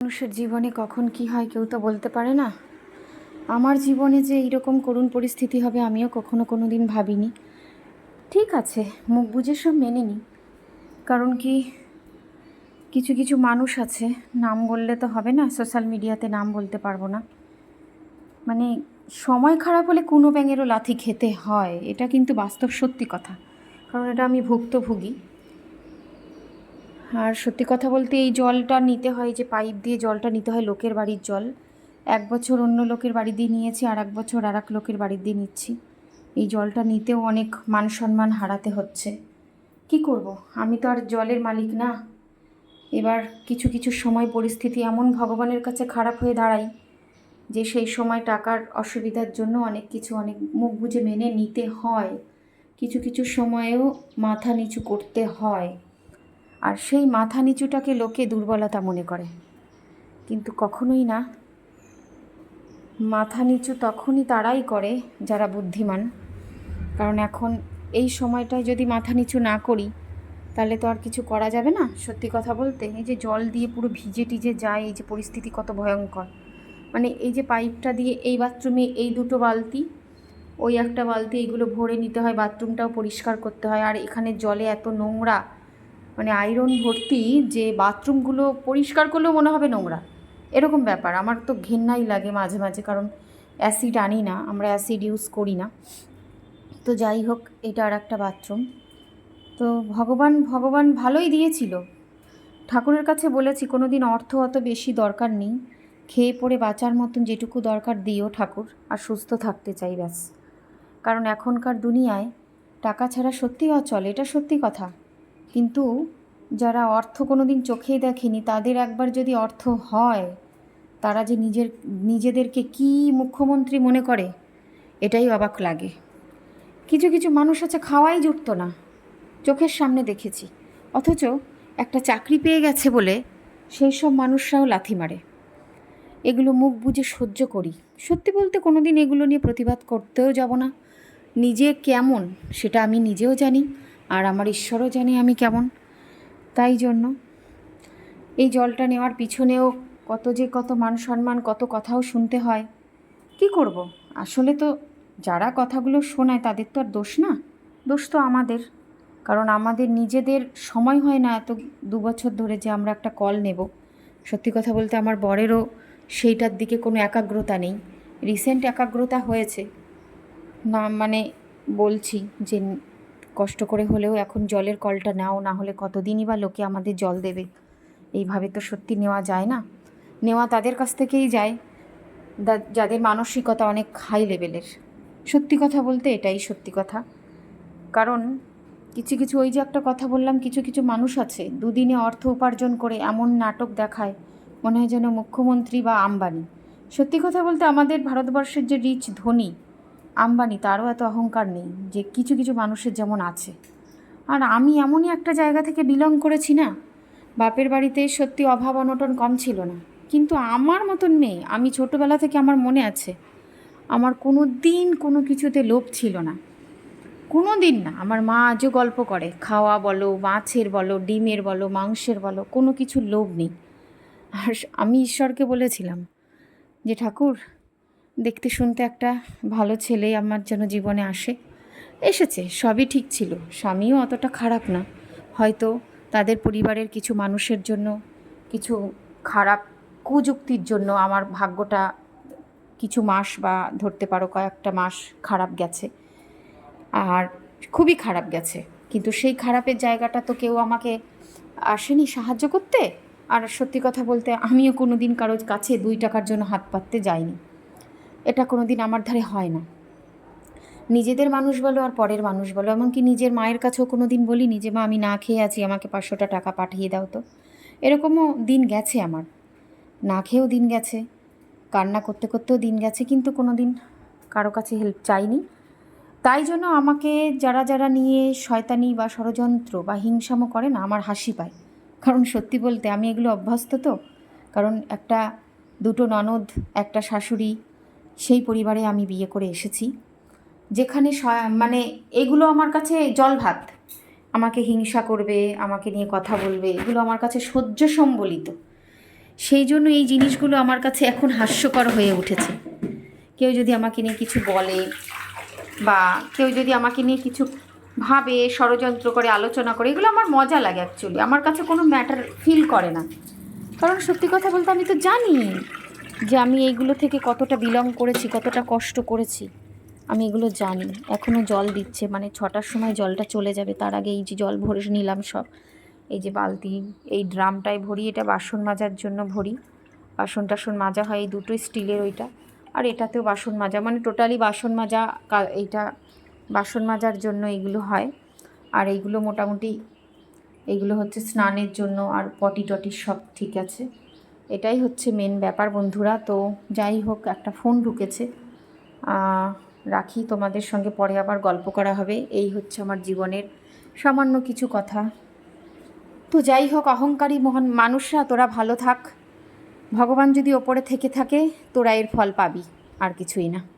মানুষের জীবনে কখন কি হয় কেউ তো বলতে পারে না। আমার জীবনে যে এইরকম করুণ পরিস্থিতি হবে আমিও কখনো কোনো দিন ভাবিনি। ঠিক আছে, মুখ বুঝে সব মেনে নিই কারণ কি, কিছু কিছু মানুষ আছে, নাম বললে তো হবে না, সোশ্যাল মিডিয়াতে নাম বলতে পারব না। মানে সময় খারাপ হলে কোনো ব্যাঙেরও লাথি খেতে হয়, এটা কিন্তু বাস্তব সত্যি কথা। কারণ এটা আমি ভুক্তভোগী। আর সত্যি কথা বলতে এই জলটা নিতে হয়, যে পাইপ দিয়ে জলটা নিতে হয় লোকের বাড়ির জল। এক বছর অন্য লোকের বাড়ি দিয়ে নিয়েছি, আর এক বছর আর এক লোকের বাড়ি দিয়ে নিচ্ছি। এই জলটা নিতেও অনেক মান সম্মান হারাতে হচ্ছে। কি করব? আমি তো আর জলের মালিক না। এবার কিছু কিছু সময় পরিস্থিতি এমন ভগবানের কাছে খারাপ হয়ে দাঁড়াই, যে সেই সময় টাকার অসুবিধার জন্য অনেক কিছু, অনেক মুখ বুঝে মেনে নিতে হয়। কিছু কিছু সময়েও মাথা নিচু করতে হয়। আর সেই মাথা নিচুটাকে লোকে দুর্বলতা মনে করে। কিন্তু কখনোই না। মাথা নিচু তখনই তারাই করে যারা বুদ্ধিমান। কারণ এখন এই সময়টায় যদি মাথা নিচু না করি, তাহলে তো আর কিছু করা যাবে না। সত্যি কথা বলতে, এই যে জল দিয়ে পুরো ভিজে টিজে যায়, এই যে পরিস্থিতি কত ভয়ঙ্কর। মানে এই যে পাইপটা দিয়ে এই বাথরুমে এই দুটো বালতি, ওই একটা বালতি এইগুলো ভরে নিতে হয়, বাথরুমটাও পরিষ্কার করতে হয়। আর এখানে জলে এত নোংরা মানে আয়রন ভর্তি যে বাথরুমগুলো পরিষ্কার করলেও মনে হবে নোংরা। এরকম ব্যাপার। আমার তো ঘেন্নাই লাগে মাঝে মাঝে, কারণ অ্যাসিড আনি না, আমরা অ্যাসিড ইউজ করি না। তো যাই হোক, এটা আর একটা বাথরুম। তো ভগবান ভগবান ভালোই দিয়েছিল। ঠাকুরের কাছে বলেছি কোনো দিন অর্থ অত বেশি দরকার নেই। খেয়ে পড়ে বাঁচার মতন যেটুকু দরকার দিও ঠাকুর, আর সুস্থ থাকতে চাই ব্যাস। কারণ এখনকার দুনিয়ায় টাকা ছাড়া সত্যি অচল, এটা সত্যি কথা। কিন্তু যারা অর্থ কোনো দিন চোখেই দেখেনি, তাদের একবার যদি অর্থ হয়, তারা যে নিজের, নিজেদেরকে কি মুখ্যমন্ত্রী মনে করে, এটাই অবাক লাগে। কিছু কিছু মানুষ আছে খাওয়াই জুটত না, চোখের সামনে দেখেছি। অথচ একটা চাকরি পেয়ে গেছে বলে সেই সব মানুষরাও লাথি মারে। এগুলো মুখ বুঝে সহ্য করি। সত্যি বলতে কোনো দিন এগুলো নিয়ে প্রতিবাদ করতেও যাব না। নিজে কেমন সেটা আমি নিজেও জানি। আর আমার ঈশ্বরও জানে আমি কেমন। তাই জন্য এই জলটা নেওয়ার পিছনেও কত যে কত মান সম্মান, কত কথাও শুনতে হয়। কি করব? আসলে তো যারা কথাগুলো শোনায় তাদের তো আর দোষ না। দোষ তো আমাদের। কারণ আমাদের নিজেদের সময় হয় না এত দু বছর ধরে যে আমরা একটা কল নেব। সত্যি কথা বলতে আমার বরেরও সেইটার দিকে কোনো একাগ্রতা নেই। রিসেন্ট একাগ্রতা হয়েছে। না মানে বলছি যে কষ্ট করে হলেও এখন জলের কলটা নাও, না হলে কতদিনই বা লোকে আমাদের জল দেবে? এইভাবে তো সত্যি নেওয়া যায় না। নেওয়া তাদের কাছ থেকেই যায়। যাদের মানসিকতা অনেক হাই লেভেলের সত্যি কথা বলতে এটাই সত্যি কথা। কারণ কিছু কিছু, ওই যে একটা কথা বললাম, কিছু কিছু মানুষ আছে, দুদিনে অর্থ উপার্জন করে এমন নাটক দেখায়, মনে হয় যেন মুখ্যমন্ত্রী বা আম্বানি। সত্যি কথা বলতে আমাদের ভারতবর্ষের যে রিচ ধনী আম্বানি তারও এত অহংকার নেই যে কিছু কিছু মানুষের যেমন আছে। আর আমি এমনই একটা জায়গা থেকে বিলং করেছি না? বাপের বাড়িতে সত্যি অভাব অনটন কম ছিল না। কিন্তু আমার মতন মেয়ে আমি ছোটোবেলা থেকে আমার মনে আছে, আমার কোনো দিন কোনো কিছুতে লোভ ছিল না। কোনো দিন না, আমার মা আজও গল্প করে, খাওয়া বলো, মাছের বলো, ডিমের বলো, মাংসের বলো, কোনো কিছুর লোভ নেই। আর আমি ঈশ্বরকে বলেছিলাম যে, ঠাকুর দেখতে শুনতে একটা ভালো ছেলে আমার যেন জীবনে আসে। এসেছে, সবই ঠিক ছিল। স্বামীও অতটা খারাপ না। হয়তো তাদের পরিবারের কিছু মানুষের জন্য, কিছু খারাপ কুযুক্তির জন্য আমার ভাগ্যটা কিছু মাস বা ধরতে পারো, কয়েকটা মাস খারাপ গেছে। আর খুবই খারাপ গেছে। কিন্তু সেই খারাপের জায়গাটা তো কেউ আমাকে আসেনি সাহায্য করতে? আর সত্যি কথা বলতে, আমিও কোনো দিন কারোর কাছে দুই টাকার জন্য হাত পাততে যাইনি। এটা কোনো দিন আমার ধারে হয় না। নিজেদের মানুষ বলো আর পরের মানুষ বলো, এমনকি নিজের মায়ের কাছেও কোনো দিন বলিনি যে, মা, আমি না খেয়ে আছি, আমাকে পাঁচশোটা টাকা পাঠিয়ে দাও তো। এরকমও দিন গেছে আমার। না খেয়েও দিন গেছে, কান্না করতে করতেও দিন গেছে, কিন্তু কোনো দিন কারও কাছে হেল্প চাইনি। তাই জন্য আমাকে যারা যারা নিয়ে শয়তানি বা ষড়যন্ত্র বা হিংসামো করে না, আমার হাসি পায়। কারণ সত্যি বলতে আমি এগুলো অভ্যস্ত তো। কারণ একটা দুটো ননদ, একটা শাশুড়ি সেই পরিবারে আমি বিয়ে করে এসেছি। যেখানে মানে এগুলো আমার কাছে জল ভাত আমাকে হিংসা করবে, আমাকে নিয়ে কথা বলবে, এগুলো আমার কাছে সহ্য সম্বলিত। সেই জন্য এই জিনিসগুলো আমার কাছে এখন হাস্যকর হয়ে উঠেছে। কেউ যদি আমাকে নিয়ে কিছু বলে বা কেউ যদি আমাকে নিয়ে কিছু ভাবে, ষড়যন্ত্র করে, আলোচনা করে, এগুলো আমার মজা লাগে অ্যাকচুয়ালি আমার কাছে কোনো ম্যাটার ফিল করে না। কারণ সত্যি কথা বলতে আমি তো জানি যে আমি এইগুলো থেকে কতটা বিলং করেছি, কতটা কষ্ট করেছি, আমি এগুলো জানি। এখনও জল দিচ্ছে মানে ছটার সময় জলটা চলে যাবে, তার আগে এই যে জল ভরে নিলাম সব। এই যে বালতি, এই ড্রামটায় ভরি, এটা বাসন মাজার জন্য ভরি। বাসন টাসন মাজা হয়, এই দুটো স্টিলের ওইটা। আর এটাতেও বাসন মাজা মানে টোটালি বাসন মাজা এইটা বাসন মাজার জন্য এগুলো হয়। আর এইগুলো মোটামুটি এইগুলো হচ্ছে স্নানের জন্য আর পটি টটি সব ঠিক আছে। এটাই হচ্ছে মেন ব্যাপার বন্ধুরা। তো যাই হোক, একটা ফোন ঢুকেছে। রাখি তোমাদের সঙ্গে পরে আবার গল্প করা হবে। এই হচ্ছে আমার জীবনের সামান্য কিছু কথা। তো যাই হোক, অহংকারী মহান মানুষরা, তোরা ভালো থাক। ভগবান যদি ওপরে থেকে থাকে, তোরা এর ফল পাবি। আর কিছুই না।